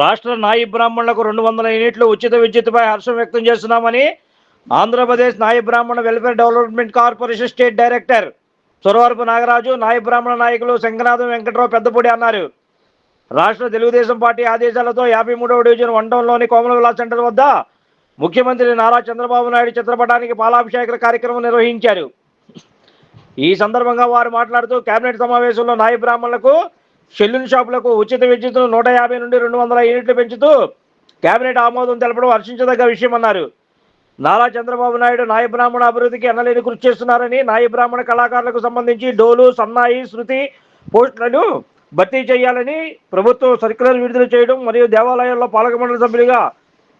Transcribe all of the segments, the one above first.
రాష్ట్ర నాయి బ్రాహ్మణులకు రెండు వందల యూనిట్లు ఉచిత విద్యుత్పై హర్షం వ్యక్తం చేస్తున్నామని Andhra Pradesh Nayi Brahmin welfare development corporation state director Suravarapu Nagaraju Nayi Brahmin నాయకులు శంకనాథం వెంకట్రావు పెద్దపూడి అన్నారు. రాష్ట్ర తెలుగుదేశం పార్టీ ఆదేశాలతో యాభై మూడవ డివిజన్ వన్ కోమలవిలా కోమల విలాస్ సెంటర్ వద్ద ముఖ్యమంత్రి నారా చంద్రబాబు నాయుడు చిత్రపటానికి పాలాభిషేక కార్యక్రమం నిర్వహించారు. ఈ సందర్భంగా వారు మాట్లాడుతూ కేబినెట్ సమావేశంలో నాయి బ్రాహ్మణులకు సెల్యూన్ షాపులకు ఉచిత విద్యుత్ను నూట యాభై నుండి రెండు వందల యూనిట్లు పెంచుతూ కేబినెట్ ఆమోదం తెలపడం హర్షించదగ్గ విషయమన్నారు నారా చంద్రబాబు నాయుడు నాయ బ్రాహ్మణ అభివృద్ధికి ఎన్నలేని కృషి చేస్తున్నారని నాయ బ్రాహ్మణ కళాకారులకు సంబంధించి డోలు సన్నాయి శృతి పోస్టులను భర్తీ చేయాలని ప్రభుత్వం సర్క్యులర్ విడుదల చేయడం మరియు దేవాలయాల్లో పాలక మండలి సభ్యులుగా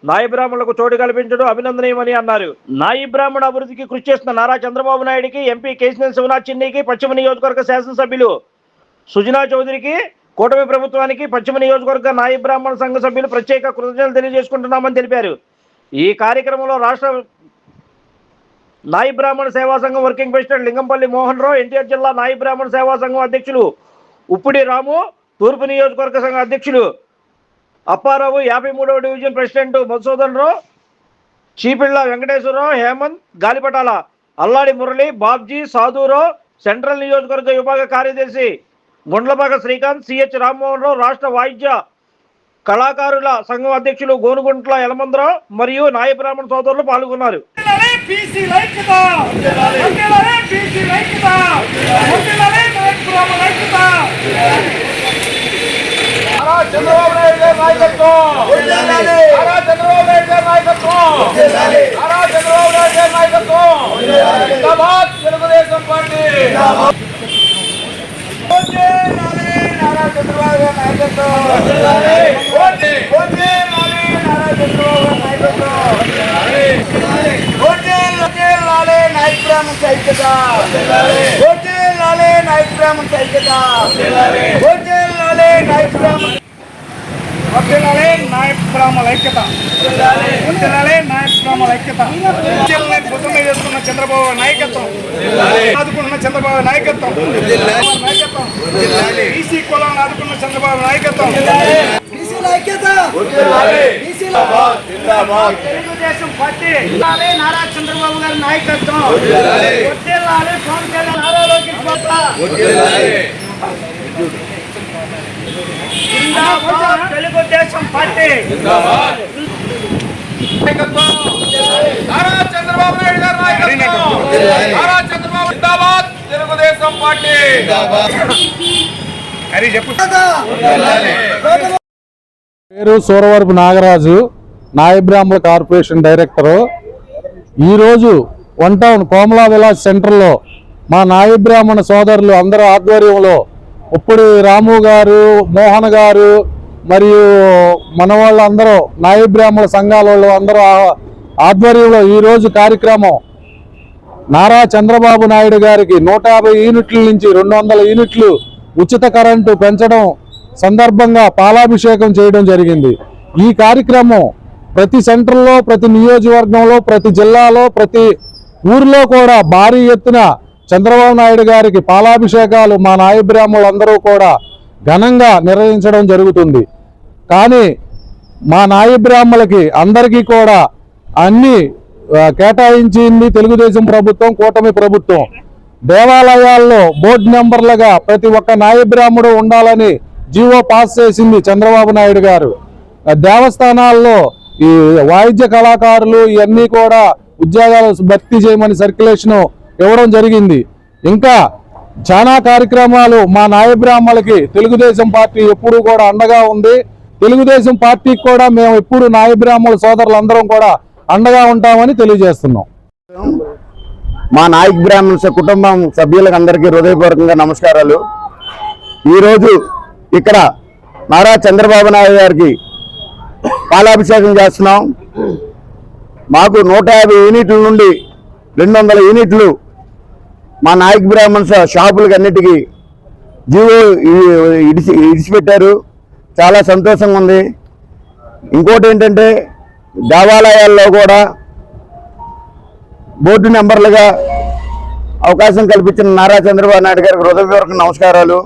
నాయ బ్రాహ్మణులకు చోటు కల్పించడం అభినందనీయమని అన్నారు. నాయి బ్రాహ్మణ అభివృద్ధికి కృషి చేస్తున్న నారా చంద్రబాబు నాయుడికి ఎంపీ కేసినేని శివనాథ్ చిన్నికి పశ్చిమ నియోజకవర్గ శాసనసభ్యులు సుజనా చౌదరికి కూటమి ప్రభుత్వానికి పశ్చిమ నియోజకవర్గ నాయి బ్రాహ్మణ సంఘ సభ్యులు ప్రత్యేక కృతజ్ఞతలు తెలియజేసుకుంటున్నామని తెలిపారు. ఈ కార్యక్రమంలో రాష్ట్ర నాయి బ్రాహ్మణ సేవా సంఘం working president Lingampalli Mohan Rao NTR జిల్లా నాయి బ్రాహ్మణ సేవా సంఘం అధ్యక్షులు ఉప్పుడి రాము తూర్పు నియోజకవర్గ సంఘ అధ్యక్షులు అప్పారావు యాభై మూడవ division president Madhusudan Rao Cheepilla Venkateswararao Hemanth Galipatala Alladi Murali Babji Sadhurao central నియోజకవర్గ విభాగ కార్యదర్శి గుండ్లపాక శ్రీకాంత్ సిహెచ్ రామ్మోహన్ రావు రాష్ట్ర వాయిద్య కళాకారుల సంఘం అధ్యక్షులు గోనుగుంట్ల యలమందరావు మరియు నాయ బ్రాహ్మణ సోదరులు పాల్గొన్నారు. చంద్రబాబు నాయుడు గారి నాయకత్వం. చంద్రబాబు నాయుడు గారి నాయకత్వం. చంద్రబాబు నాయుడు గారి నాయకత్వం. తెలుగుదేశం పార్టీ వందనాలే నారా చంద్రబాబు గారి నాయకత్వం వందనాలే వందనాలే నారా వర్దిల్లాలే నాయక గ్రామాల ఐక్యత. వర్దిల్లాలే నాయక గ్రామాల ఐక్యత. గుర్తున్న చేస్తున్న చంద్రబాబు నాయకత్వం. ఆదుకుంటున్న చంద్రబాబు నాయకత్వం. నాయకత్వం బీసీ కులాన్ని ఆదుకున్న చంద్రబాబు నాయకత్వం. తెలుగుదేశం పార్టీ. నారా చంద్రబాబు గారి నాయకత్వం. పవన్ కళ్యాణ్ నారా లోకేష్ బాబు తెలుగుదేశం పార్టీ. నారా చంద్రబాబు నాయుడు గారి నాయకత్వం. నారా చంద్రబాబు జిందాబాద్ తెలుగుదేశం పార్టీ. హరి చెప్పు. పేరు సూరవరపు నాగరాజు నాయబ్రాహ్మణ కార్పొరేషన్ డైరెక్టరు. ఈరోజు వన్ టౌన్ కోమలా విలాస్ సెంటర్లో మా నాయబ్రాహ్మణ సోదరులు అందరూ ఆధ్వర్యంలో ఇప్పుడు రాము గారు మోహన్ గారు మరియు మన వాళ్ళందరూ నాయబ్రాహ్మణ సంఘాల వాళ్ళు అందరూ ఆధ్వర్యంలో ఈరోజు కార్యక్రమం. నారా చంద్రబాబు నాయుడు గారికి నూట యాభై యూనిట్ల నుంచి రెండు వందల యూనిట్లు ఉచిత కరెంటు పెంచడం సందర్భంగా పాలాభిషేకం చేయడం జరిగింది. ఈ కార్యక్రమం ప్రతి సెంటర్లో ప్రతి నియోజకవర్గంలో ప్రతి జిల్లాలో ప్రతి ఊర్లో కూడా భారీ ఎత్తున చంద్రబాబు నాయుడు గారికి పాలాభిషేకాలు మా నాయబ్రాహ్ములందరూ కూడా ఘనంగా నిర్వహించడం జరుగుతుంది. కానీ మా నాయబ్రాహ్ములకి అందరికీ కూడా అన్ని కేటాయించింది తెలుగుదేశం ప్రభుత్వం కూటమి ప్రభుత్వం. దేవాలయాల్లో బోర్డు మెంబర్లుగా ప్రతి ఒక్క నాయబ్రాహ్ముడు ఉండాలని జీవో పాస్ చేసింది చంద్రబాబు నాయుడు గారు. దేవస్థానాల్లో ఈ వాయిద్య కళాకారులు ఇవన్నీ కూడా ఉద్యోగాలు భర్తీ చేయమని సర్క్యులేషను ఇవ్వడం జరిగింది. ఇంకా చాలా కార్యక్రమాలు మా నాయ తెలుగుదేశం పార్టీ ఎప్పుడూ కూడా అండగా ఉంది తెలుగుదేశం పార్టీకి కూడా మేము ఎప్పుడు నాయ సోదరులందరం కూడా అండగా ఉంటామని తెలియజేస్తున్నాం. మా నాయక్ బ్రాహ్మణ్స్ కుటుంబం సభ్యులకు అందరికీ హృదయపూర్వకంగా నమస్కారాలు. ఈరోజు ఇక్కడ నారా చంద్రబాబు నాయుడు గారికి పాలాభిషేకం చేస్తున్నాం. మాకు నూట యాభై యూనిట్ల నుండి రెండు వందల యూనిట్లు మా నాయక్ బ్రాహ్మణ్స్ షాపులకి అన్నిటికీ జీవో ఇడిచి ఇడిచిపెట్టారు చాలా సంతోషంగా ఉంది. ఇంకోటి ఏంటంటే దేవాలయాల్లో కూడా బోర్డు నెంబర్లుగా అవకాశం కల్పించిన నారా చంద్రబాబు నాయుడు గారికి హృదయపూర్వక నమస్కారాలు.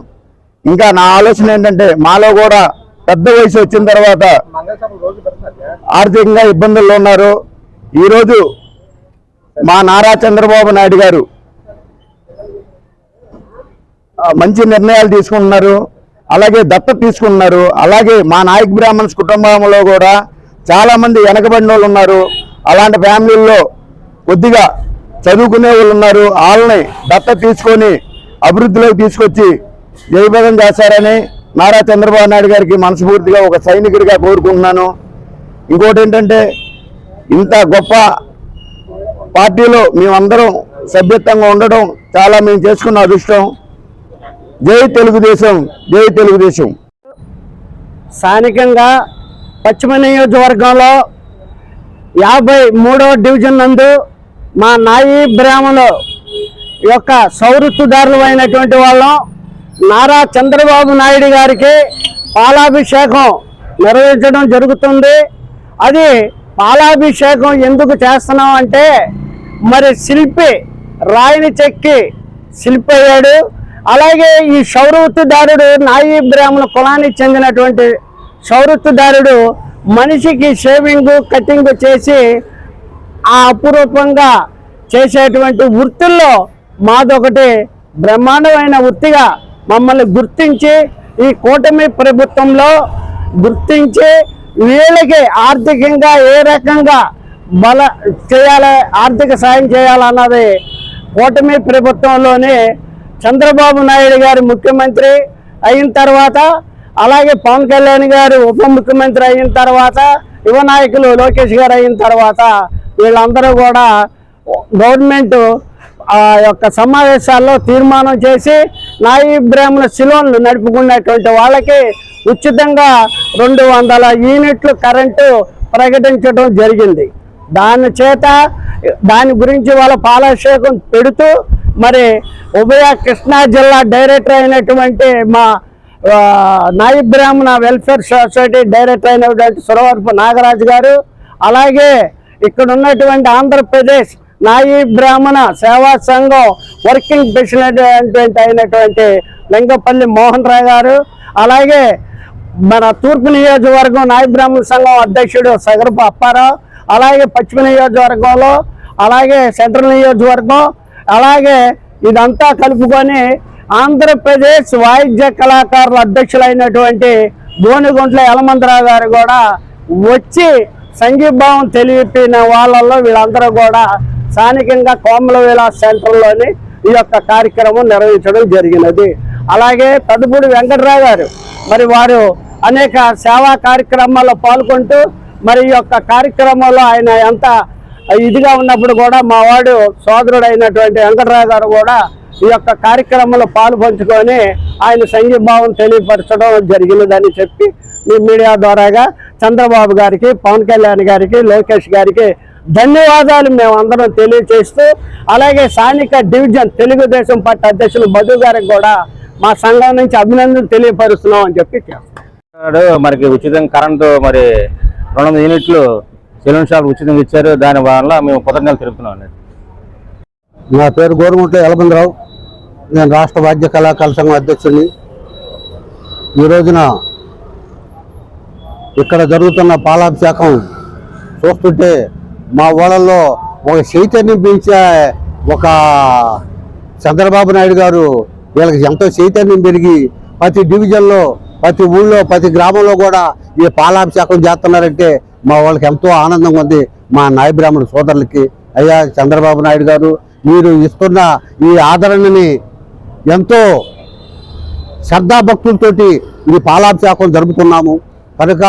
ఇంకా నా ఆలోచన ఏంటంటే మాలో కూడా పెద్ద వయసు వచ్చిన తర్వాత ఆర్థికంగా ఇబ్బందుల్లో ఉన్నారు. ఈరోజు మా నారా చంద్రబాబు నాయుడు గారు మంచి నిర్ణయాలు తీసుకుంటున్నారు. అలాగే దత్తత తీసుకుంటున్నారు. అలాగే మా నాయక్ బ్రాహ్మణ్స్ కుటుంబంలో కూడా చాలామంది వెనకబడిన వాళ్ళు ఉన్నారు. అలాంటి ఫ్యామిలీల్లో కొద్దిగా చదువుకునే వాళ్ళు ఉన్నారు. వాళ్ళని దత్త తీసుకొని అభివృద్ధిలోకి తీసుకొచ్చి జయభేదం చేశారని నారా చంద్రబాబు నాయుడు గారికి మనస్ఫూర్తిగా ఒక సైనికుడిగా కోరుకుంటున్నాను. ఇంకోటి ఏంటంటే ఇంత గొప్ప పార్టీలో మేమందరం సభ్యత్వంగా ఉండడం చాలా మేము చేసుకున్న అదృష్టం. జై తెలుగుదేశం జై తెలుగుదేశం. స్థానికంగా పశ్చిమ నియోజకవర్గంలో యాభై మూడవ డివిజన్ నందు మా నాయి బ్రాహ్మణులు యొక్క సౌరత్తుదారులు అయినటువంటి వాళ్ళం నారా చంద్రబాబు నాయుడు గారికి పాలాభిషేకం నిర్వహించడం జరుగుతుంది. అది పాలాభిషేకం ఎందుకు చేస్తున్నాం అంటే మరి శిల్పి రాయిని చెక్కి శిల్పి అయ్యాడు. అలాగే ఈ సౌరవృత్తిదారుడు నాయీ బ్రాహ్మణ కులానికి చెందినటువంటి సౌరవృత్తిదారుడు మనిషికి షేవింగ్ కటింగ్ చేసి ఆ అపురూపంగా చేసేటువంటి వృత్తుల్లో మాదొకటి బ్రహ్మాండమైన వృత్తిగా మమ్మల్ని గుర్తించి ఈ కూటమి ప్రభుత్వంలో గుర్తించి వీళ్ళకి ఆర్థికంగా ఏ రకంగా బల చేయాలి ఆర్థిక సాయం చేయాలన్నది కూటమి ప్రభుత్వంలోనే చంద్రబాబు నాయుడు గారు ముఖ్యమంత్రి అయిన తర్వాత అలాగే పవన్ కళ్యాణ్ గారు ఉప ముఖ్యమంత్రి అయిన తర్వాత యువ నాయకులు లోకేష్ గారు అయిన తర్వాత వీళ్ళందరూ కూడా గవర్నమెంట్ ఆ యొక్క సమావేశాల్లో తీర్మానం చేసి నాయి బ్రాహ్మణ శిలోన్లు నడుపుకున్నటువంటి వాళ్ళకి ఉచితంగా రెండు వందల యూనిట్లు కరెంటు ప్రకటించడం జరిగింది. దాని చేత దాని గురించి వాళ్ళ పాలాభిషేకం పెడుతూ మరి ఉభయ కృష్ణా జిల్లా డైరెక్టర్ అయినటువంటి మా నాయి బ్రాహ్మణ వెల్ఫేర్ సొసైటీ డైరెక్టర్ అయినటువంటి సురవరపు నాగరాజు గారు అలాగే ఇక్కడ ఉన్నటువంటి ఆంధ్రప్రదేశ్ నాయి బ్రాహ్మణ సేవా సంఘం వర్కింగ్ ప్రెసిడెంట్ అయినటువంటి లింగపల్లి మోహన్ రాయ్ గారు అలాగే మన తూర్పు నియోజకవర్గం నాయి బ్రాహ్మణ సంఘం అధ్యక్షుడు సగరపు అప్పారావు అలాగే పశ్చిమ నియోజకవర్గంలో అలాగే సెంట్రల్ నియోజకవర్గం అలాగే ఇదంతా కలుపుకొని ఆంధ్రప్రదేశ్ వాయిద్య కళాకారుల అధ్యక్షులైనటువంటి గోనిగుంట్ల యలమంతరావు గారు కూడా వచ్చి సంఘీభావం తెలిపిన వాళ్ళల్లో వీళ్ళందరూ కూడా స్థానికంగా కోమల విలాస్ సెంటర్లోని ఈ యొక్క కార్యక్రమం నిర్వహించడం జరిగినది. అలాగే పెద్దపూడి వెంకటరావు గారు మరి వారు అనేక సేవా కార్యక్రమాల్లో పాల్గొంటూ మరి ఈ యొక్క కార్యక్రమంలో ఆయన ఎంత ఇదిగా ఉన్నప్పుడు కూడా మా వాడు సోదరుడు అయినటువంటి వెంకటరావు గారు కూడా ఈ యొక్క కార్యక్రమంలో పాలు పంచుకొని ఆయన సంఘీభావం తెలియపరచడం జరిగినదని చెప్పి మీ మీడియా ద్వారాగా చంద్రబాబు గారికి పవన్ కళ్యాణ్ గారికి లోకేష్ గారికి ధన్యవాదాలు మేము అందరం తెలియచేస్తూ అలాగే స్థానిక డివిజన్ తెలుగుదేశం పార్టీ అధ్యక్షులు మధు గారికి కూడా మా సంఘం నుంచి అభినందనలు తెలియపరుస్తున్నాం అని చెప్పి చేస్తాం మనకి ఉచితంగా కరెంటు మరి రెండు యూనిట్లు సెలూన్ షాప్ ఉచితంగా ఇచ్చారు. దాని వల్ల మేము కృతజ్ఞతలు తెలుపుతున్నాం అండి. నా పేరు గోరుముట్ల యలబందరావు నేను రాష్ట్ర వాద్య కళాకళ సంఘం అధ్యక్షుడిని. ఈ రోజున ఇక్కడ జరుగుతున్న పాలాభిషేకం చూస్తుంటే మా ఊళ్ళల్లో ఒక చైతన్యం పెంచే ఒక చంద్రబాబు నాయుడు గారు వీళ్ళకి ఎంతో చైతన్యం పెరిగి ప్రతి డివిజన్లో ప్రతి ఊళ్ళో ప్రతి గ్రామంలో కూడా ఈ పాలాభిషేకం చేస్తున్నారంటే మా వాళ్ళకి ఎంతో ఆనందంగా ఉంది. మా నాయ బ్రాహ్మణ సోదరులకి. అయ్యా చంద్రబాబు నాయుడు గారు మీరు ఇస్తున్న ఈ ఆదరణని ఎంతో శ్రద్ధాభక్తులతోటి ఈ పాలాభిషేకం జరుపుతున్నాము కనుక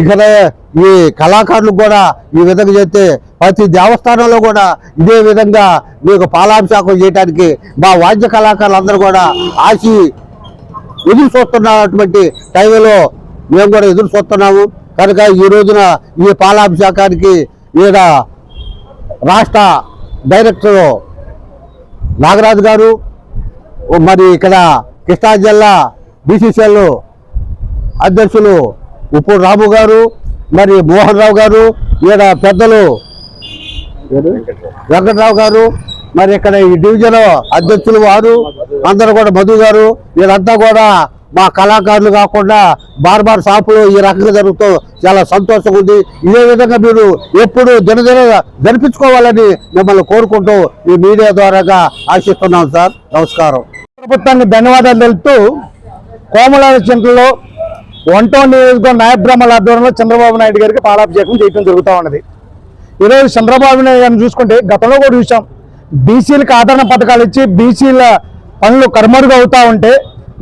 ఇక్కడ ఈ కళాకారులకు కూడా ఈ విధంగా చేస్తే ప్రతి దేవస్థానంలో కూడా ఇదే విధంగా మీకు పాలాభిషేకం చేయడానికి మా వాద్య కళాకారులందరూ కూడా ఆశి ఎదురు చూస్తున్నటువంటి టైంలో మేము కూడా ఎదురు చూస్తున్నాము కనుక ఈ రోజున ఈ పాలాభిషేకానికి ఈడ రాష్ట్ర డైరెక్టర్ నాగరాజు గారు మరి ఇక్కడ కృష్ణా జిల్లా బీసీసీఎల్ అధ్యక్షులు ఉప్పు రాము గారు మరి మోహన్ రావు గారు ఈడ పెద్దలు వెంకట్రావు గారు మరి ఇక్కడ ఈ డివిజన్ అధ్యక్షులు వారు అందరూ కూడా మధు గారు వీళ్ళంతా కూడా మా కళాకారులు కాకుండా బార్బార్ షాపులు ఈ రకంగా జరుగుతూ చాలా సంతోషంగా ఉంది. ఇదే విధంగా మీరు ఎప్పుడు దినదిన జరిపించుకోవాలని మిమ్మల్ని కోరుకుంటూ ఈ మీడియా ద్వారాగా ఆశిస్తున్నాం సార్. నమస్కారం. ప్రభుత్వానికి ధన్యవాదాలు తెలుపుతూ కోమలాల చింతలో వన్ నియోజకవర్గం నాయబ్రహ్మల ఆధ్వర్యంలో చంద్రబాబు నాయుడు గారికి పాలాభిషేకం చేయడం జరుగుతూ ఉన్నది. ఈరోజు చంద్రబాబు నాయుడు గారిని చూసుకుంటే గతంలో కూడా చూసాం. బీసీలకు ఆదరణ పథకాలు ఇచ్చి బీసీల పనులు కర్మరుగా అవుతా ఉంటే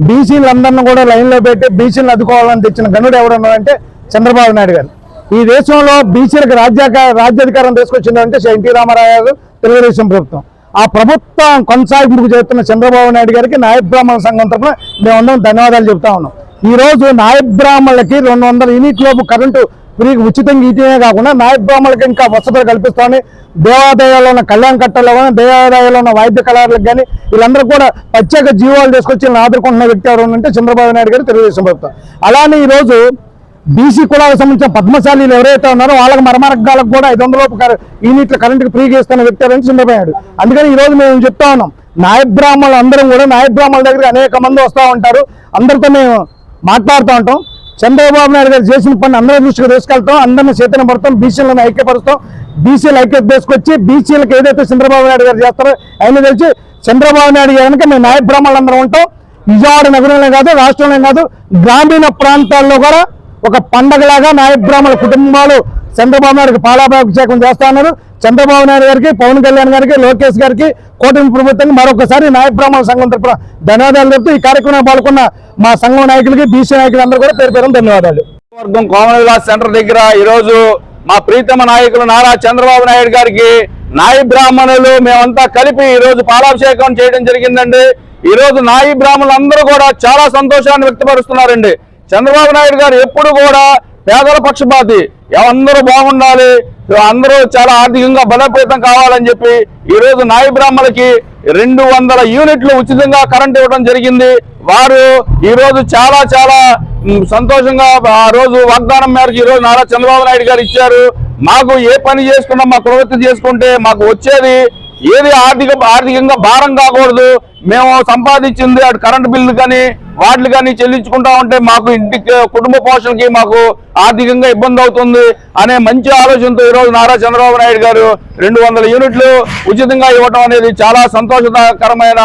బీసీలందరినీ కూడా లైన్లో పెట్టి బీసీలను అదుకోవాలని తెచ్చిన గనుడు ఎవరన్నారంటే చంద్రబాబు నాయుడు గారు. ఈ దేశంలో బీసీలకు రాజ్యాక రాజ్యాధికారం తీసుకొచ్చిందంటే ఎన్టీ రామారావు గారు తెలుగుదేశం ప్రభుత్వం. ఆ ప్రభుత్వం కొనసాగింపుకు చేస్తున్న చంద్రబాబు నాయుడు గారికి నాయబ్రాహ్మణ సంఘం తరఫున మేమందరం ధన్యవాదాలు చెప్తా ఉన్నాం. ఈ రోజు రెండు వందల యూనిట్ లోపు కరెంటు ఫ్రీ ఉచితంగా ఇటీనే కాకుండా నాయ ఇంకా వసతులు కల్పిస్తామని దేవాదాయాల్లో ఉన్న కళ్యాణ కట్టల్లో కానీ దేవాదాయాల్లో ఉన్న వాయిద్య కళారులకు కానీ వీళ్ళందరూ కూడా ప్రత్యేక జీవాలు తీసుకొచ్చి ఆదుకుంటున్న వ్యక్తి ఎవరు అంటే చంద్రబాబు నాయుడు గారు తెలుగుదేశం ప్రభుత్వం. అలానే ఈ రోజు బీసీ కులాలకు సంబంధించిన పద్మశాలీలు ఎవరైతే ఉన్నారో వాళ్ళకి మరమరగాలకు కూడా ఐదు వందల రూపాయలు యూనిట్లు కరెంటుకి ఫ్రీగా ఇస్తున్న వ్యక్తి ఎవరైనా చంద్రబాబు అందుకని ఈ రోజు మేము చెప్తా ఉన్నాం నాయబ్రాహ్మణులు అందరం కూడా నాయబ్రాహ్మణుల దగ్గర దగ్గరికి అనేక మంది వస్తూ ఉంటారు. అందరితో మేము మాట్లాడుతూ ఉంటాం. చంద్రబాబు నాయుడు గారు చేసిన పని అందరి దృష్టికి తీసుకెళ్తాం అందరినీ చేతన పడతాం బీసీలను ఐక్యపరుస్తాం. బీసీలు ఐక్యత తీసుకొచ్చి బీసీలకు ఏదైతే చంద్రబాబు నాయుడు గారు చేస్తారో ఆయన తెలిసి చంద్రబాబు నాయుడు గారు కనుక మేము నాయ బ్రాహ్మణులు అందరం ఉంటాం. విజయవాడ నగరంలో కాదు రాష్ట్రంలో కాదు గ్రామీణ ప్రాంతాల్లో కూడా ఒక పండగలాగా నాయ బ్రాహ్మణ కుటుంబాలు చంద్రబాబు నాయుడుకి పాలాభిషేకం చేస్తా ఉన్నారు. చంద్రబాబు నాయుడు గారికి పవన్ కళ్యాణ్ గారికి లోకేష్ గారికి కూటమి ప్రభుత్వానికి మరొకసారి నాయబ్రాహ్మణ సంఘం తరఫున ధన్యవాదాలు చెప్తూ ఈ కార్యక్రమం పాల్గొన్న మా సంఘం నాయకులకి బీసీ నాయకులు అందరూ కూడా పేరు పేరు ధన్యవాదాలు. వర్గం కోమల సెంటర్ దగ్గర ఈరోజు మా ప్రీతమ నాయకులు నారా చంద్రబాబు నాయుడు గారికి నాయి బ్రాహ్మణులు మేమంతా కలిపి ఈరోజు పాలాభిషేకం చేయడం జరిగిందండి. ఈరోజు నాయి బ్రాహ్మణులు అందరూ కూడా చాలా సంతోషాన్ని వ్యక్తపరుస్తున్నారండి. చంద్రబాబు నాయుడు గారు ఎప్పుడు కూడా పేదల పక్షపాతి. అందరూ బాగుండాలి అందరూ చాలా ఆర్థికంగా బలోపేతం కావాలని చెప్పి ఈ రోజు నాయి బ్రాహ్మణులకి రెండు వందల యూనిట్లు ఉచితంగా కరెంట్ ఇవ్వడం జరిగింది. వారు ఈ రోజు చాలా చాలా సంతోషంగా ఆ రోజు వాగ్దానం మేరకు ఈ రోజు నారా చంద్రబాబు నాయుడు గారు ఇచ్చారు. మాకు ఏ పని చేసుకున్నా మా ప్రవృత్తి చేసుకుంటే మాకు వచ్చేది ఏది ఆర్థిక ఆర్థికంగా భారం కాకూడదు. మేము సంపాదించింది అటు కరెంటు బిల్లు కానీ వాటిని కానీ చెల్లించుకుంటా ఉంటే మాకు ఇంటికి కుటుంబ పోషణకి మాకు ఆర్థికంగా ఇబ్బంది అవుతుంది అనే మంచి ఆలోచనతో ఈరోజు నారా చంద్రబాబు నాయుడు గారు రెండు వందల యూనిట్లు ఉచితంగా ఇవ్వటం అనేది చాలా సంతోషకరమైన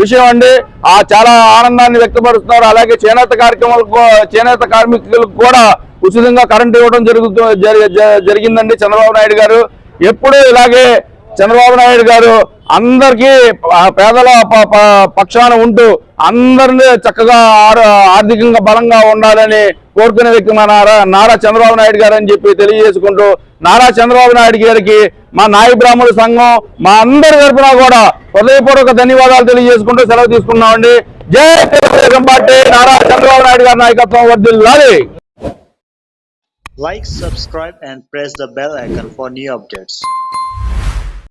విషయం అండి. ఆ చాలా ఆనందాన్ని వ్యక్తపరుస్తున్నారు. అలాగే చేనేత కార్యక్రమాలకు చేనేత కార్మికులకు కూడా ఉచితంగా కరెంట్ ఇవ్వడం జరుగుతూ జరి- జ- జరిగిందండి చంద్రబాబు నాయుడు గారు. ఎప్పుడూ ఇలాగే చంద్రబాబు నాయుడు గారు అందరికీ పేదల ప- పక్షాన ఉంటూ అందరినీ చక్కగా ఆర్థికంగా బలంగా ఉండాలని కోరుకునే వ్యక్తి మా నారా నారా చంద్రబాబు నాయుడు గారు అని చెప్పి తెలియజేసుకుంటూ నారా చంద్రబాబు నాయుడు గారికి మా నాయ బ్రాహ్మణుల సంఘం మా అందరి తరపున కూడా హృదయపూర్వక ధన్యవాదాలు తెలియజేసుకుంటూ సెలవు తీసుకున్నామండి జై తెలుగుదేశం పార్టీ నారా చంద్రబాబు నాయుడు గారి నాయకత్వం వర్దిల్లాలి Like, subscribe and press the bell icon for new updates.